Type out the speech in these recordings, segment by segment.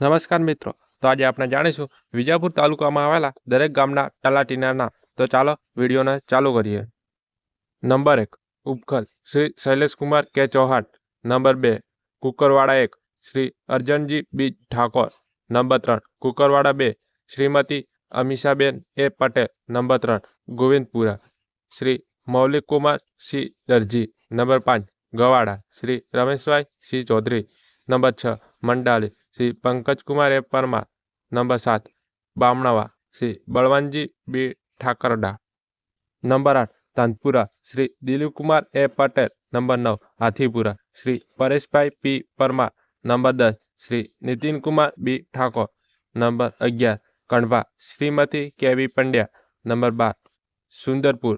નમસ્કાર મિત્રો. તો આજે આપણે જાણીશું વિજાપુર તાલુકામાં આવેલા દરેક ગામના તલાટીના નામ તો ચાલો વિડીયોને ચાલુ કરીએ. નંબર એક, ઉપખલ, શ્રી શૈલેષકુમાર કે ચૌહાણ. નંબર બે, કુકરવાડા એક, શ્રી અર્જનજી બી ઠાકોર. નંબર ત્રણ, કુકરવાડા બે, શ્રીમતી અમીષાબેન એ પટેલ. નંબર ત્રણ, ગોવિંદપુરા. શ્રી મૌલિકકુમાર સી દરજી. નંબર પાંચ, ગવાડા, શ્રી રમેશભાઈ સી ચૌધરી. નંબર છ, મંડાલી. શ્રી પંકજકુમાર એ પરમાર નંબર સાત બામણાવા શ્રી બળવંતજી બી ઠાકરડા નંબર આઠ તાનપુરા શ્રી દિલીપકુમાર એ પટેલ નંબર નવ હાથીપુરા શ્રી પરેશભાઈ પી પરમાર નંબર દસ શ્રી નીતિનકુમાર બી ઠાકોર નંબર અગિયાર કણભા શ્રીમતી કેવી પંડ્યા નંબર બાર સુંદરપુર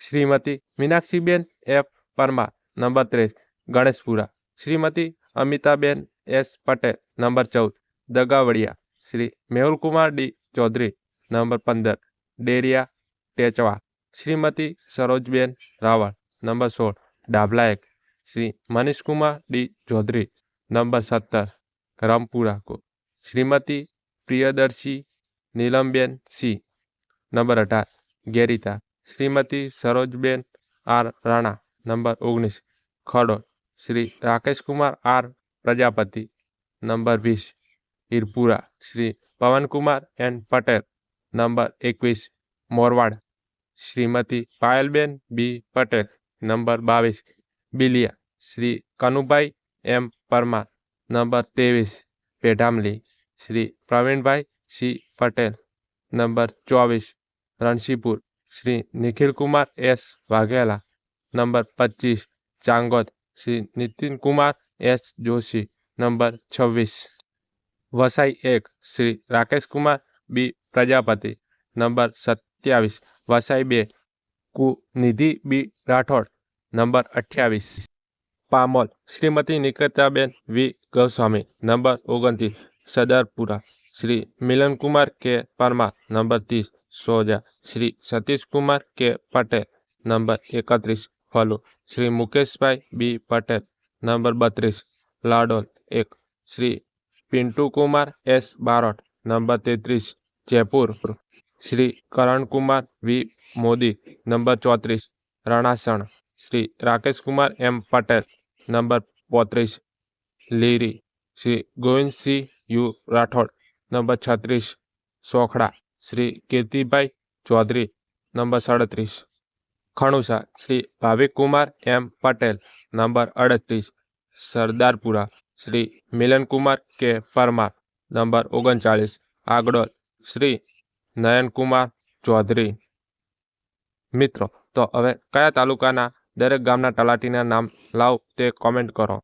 શ્રીમતી મીનાક્ષીબેન એફ પરમાર નંબર ત્રેવીસ ગણેશપુરા શ્રીમતી અમિતાબેન એસ પટેલ નંબર ચૌદ દગાવડિયા શ્રી મેહુલકુમાર ડી ચૌધરી નંબર પંદર ડેરિયા ટેચવા શ્રીમતી સરોજબેન રાવળ નંબર સોળ ડાભલા એક શ્રી મનીષકુમાર ડી ચૌધરી નંબર સત્તર રામપુરા કો શ્રીમતી પ્રિયદર્શી નીલમબેન સી નંબર અઢાર ગેરીતા શ્રીમતી સરોજબેન આર રાણા નંબર ઓગણીસ ખડોળ શ્રી રાકેશકુમાર આર प्रजापति, नंबर बीस इरपुरा श्री पवन कुमार एंड पटेल, नंबर एकवीस, मोरवाड़, श्रीमती पायलबेन बी पटेल, नंबर बाईस बिलिया, श्री कनुभाई एम परमार, नंबर तेईस पेढामली श्री प्रवीण भाई सी पटेल, नंबर चौबीस, रणसीपुर, श्री निखिल कुमार एस वाघेला, नंबर पच्चीस, चांगोद, श्री नितिन कुमार એસ જોશી નંબર છવ્વીસ વસાઈ એક શ્રી રાકેશકુમાર બી પ્રજાપતિ નંબર સત્યાવીસ વસાઈ બે કુ નિધિ બી રાઠોડ નંબર અઠ્યાવીસ પામોલ શ્રીમતી નિકિતાબેન વી ગોસ્વામી નંબર ઓગણત્રીસ સદરપુરા શ્રી મિલનકુમાર કે પરમાર નંબર ત્રીસ સોજા શ્રી સતીશકુમાર કે પટેલ નંબર એકત્રીસ ફલુ શ્રી મુકેશભાઈ બી પટેલ નંબર બત્રીસ લાડોલ એક શ્રી પિન્ટુકુમાર એસ બારોટ નંબર તેત્રીસ જયપુર શ્રી કરણકુમાર વી મોદી નંબર ચોત્રીસ રણાસણ શ્રી રાકેશકુમાર એમ Patel number પોત્રીસ લીરી Shri Gobind Singh you Rathod number છત્રીસ સોખડા શ્રી કીર્તિભાઈ ચૌધરી નંબર સાડત્રીસ ખણુસા, શ્રી ભાવિકકુમાર એમ પટેલ, નંબર અડત્રીસ, સરદારપુરા, શ્રી મિલનકુમાર કે પરમાર, નંબર ઓગણચાળીસ, આગડોલ, શ્રી નયનકુમાર ચૌધરી. મિત્રો, તો હવે કયા તાલુકાના દરેક ગામના તલાટીના નામ લાવ તે કોમેન્ટ કરો.